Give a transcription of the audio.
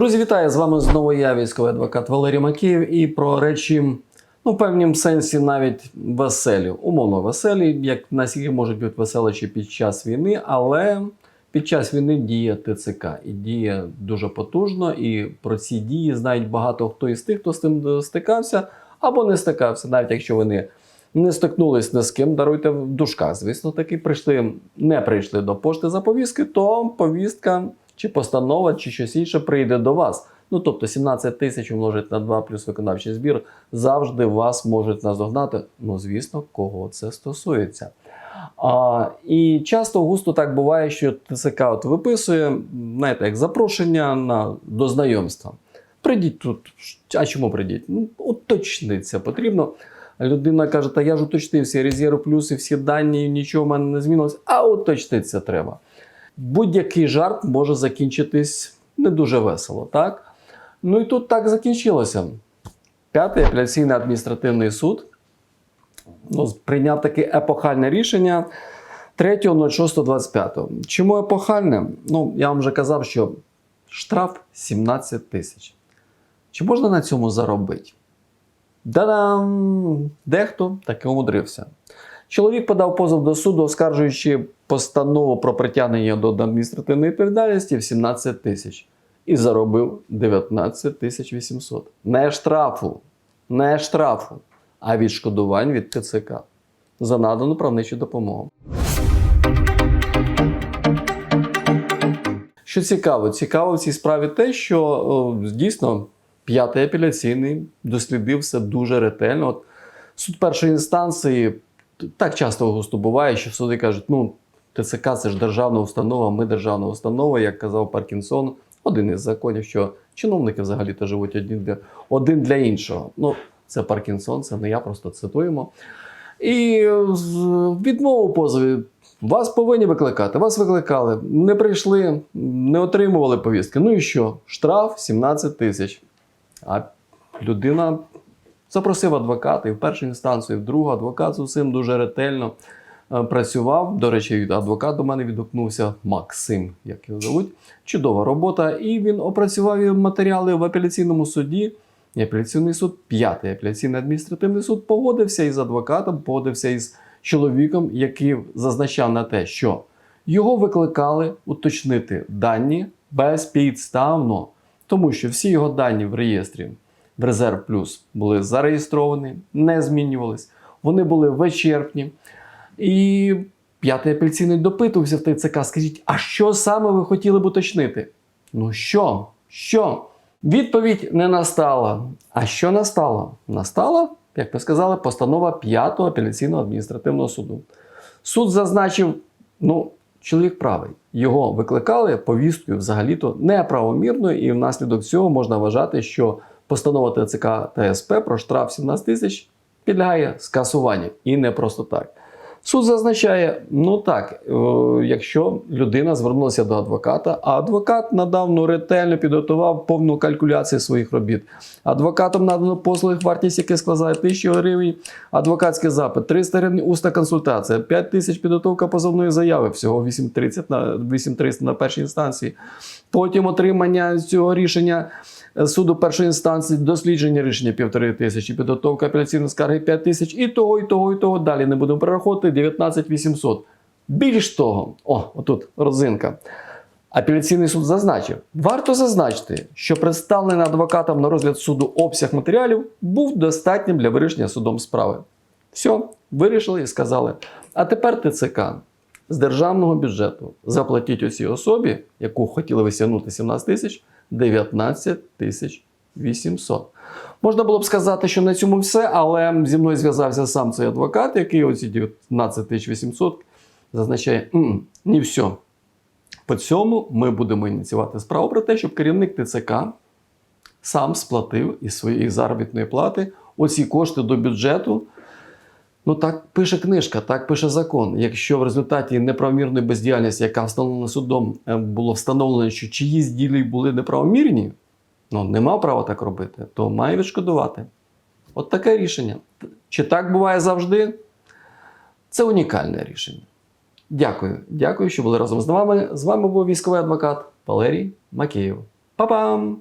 Друзі, вітаю! З вами знову я, військовий адвокат Валерій Макеєв, і про речі, ну, в певнім сенсі навіть веселі, умовно веселі, як наскільки можуть бути веселіші під час війни, але під час війни діє ТЦК і діє дуже потужно. І про ці дії знають багато хто із тих, хто з тим стикався або не стикався, навіть якщо вони не стикнулись ні з ким, даруйте в дужках. Звісно, таки прийшли, не прийшли до пошти за повістки, то повістка чи постанова, чи щось інше прийде до вас. Ну тобто 17 тисяч умножить на 2 плюс виконавчий збір завжди вас можуть наздогнати. Ну, звісно, кого це стосується. А, і часто густо так буває, що ТСК от виписує, знаєте, як запрошення на, до знайомства. Прийдіть тут. А чому прийдіть? Ну, уточниться потрібно. Людина каже, та я ж уточнився, резерв плюс і всі дані, нічого в мене не змінилось, а уточнитися треба. Будь-який жарт може закінчитись не дуже весело, так? Ну і тут так закінчилося. П'ятий апеляційний адміністративний суд ну, прийняв таке епохальне рішення 3.06.25. Чому епохальне? Ну, я вам вже казав, що штраф 17 тисяч. Чи можна на цьому заробити? Да-дам! Дехто таки умудрився. Чоловік подав позов до суду, оскаржуючи постанову про притягнення до адміністративної відповідальності в 17 тисяч і заробив 19 тисяч 800. Не штрафу, не штрафу, а відшкодувань від ТЦК за надану правничу допомогу. Що цікаво, цікаво в цій справі те, що о, дійсно п'ятий апеляційний дослідив все дуже ретельно. От суд першої інстанції так часто густо буває, що суди кажуть, ну ТЦК це ж державна установа, ми державна установа, як казав Паркінсон, один із законів, що чиновники взагалі-то живуть один для, один для іншого. Ну, це Паркінсон, це не я, просто цитуємо. І відмову позові. Вас повинні викликати. Вас викликали, не прийшли, не отримували повістки. Ну і що? Штраф 17 тисяч. А людина запросив адвоката і в першу інстанцію, і в другу. Адвокат з усім дуже ретельно е, працював. До речі, адвокат до мене відгукнувся Максим, як його звуть. Чудова робота. І він опрацював матеріали в апеляційному суді. І апеляційний суд, п'ятий апеляційний адміністративний суд погодився із адвокатом, погодився із чоловіком, який зазначав на те, що його викликали уточнити дані безпідставно, тому що всі його дані в реєстрі в Резерв Плюс були зареєстровані, не змінювались, вони були вичерпні. І п'ятий апеляційний допитувався в ТЦК. Скажіть, а що саме ви хотіли б уточнити? Ну що? Що? Відповідь не настала. А що настало? Настала, як ви сказали, постанова 5-го апеляційного адміністративного суду. Суд зазначив, ну, чоловік правий. Його викликали повісткою взагалі-то неправомірною, і внаслідок цього можна вважати, що постанова ТЦК та СП про штраф 17 тисяч підлягає скасуванню. І не просто так. Суд зазначає, ну так, е, якщо людина звернулася до адвоката, а адвокат надав ну, ретельно підготував повну калькуляцію своїх робіт. Адвокатом надано послуги, вартість яких складає 1000 гривень, адвокатський запит, 300 гривень усна консультація, 5 тисяч підготовка позовної заяви, всього 830 на 8300 на першій інстанції. Потім отримання цього рішення е, суду першої інстанції, дослідження рішення півтори тисячі, підготовка апеляційної скарги 5 тисяч, і того, і того, і того. Далі не будемо перераховувати 19 800. Більш того, о, отут родзинка. Апеляційний суд зазначив, варто зазначити, що представлений адвокатом на розгляд суду обсяг матеріалів був достатнім для вирішення судом справи. Все, вирішили і сказали. А тепер ТЦК з державного бюджету заплатіть усій особі, яку хотіли висягнути 17 тисяч, 19 тисяч 800. Можна було б сказати, що на цьому все, але зі мною зв'язався сам цей адвокат, який оці 19 800 зазначає, «М, не все. По цьому ми будемо ініціювати справу про те, щоб керівник ТЦК сам сплатив із своєї заробітної плати оці кошти до бюджету. Ну так пише книжка, так пише закон. Якщо в результаті неправомірної бездіяльності, яка встановлена судом, е, було встановлено, що чиїсь дії були неправомірні, ну не мав права так робити, то має відшкодувати. От таке рішення. Чи так буває завжди? Це унікальне рішення. Дякую. Дякую, що були разом з вами. З вами був військовий адвокат Валерій Макеєв. Па-пам!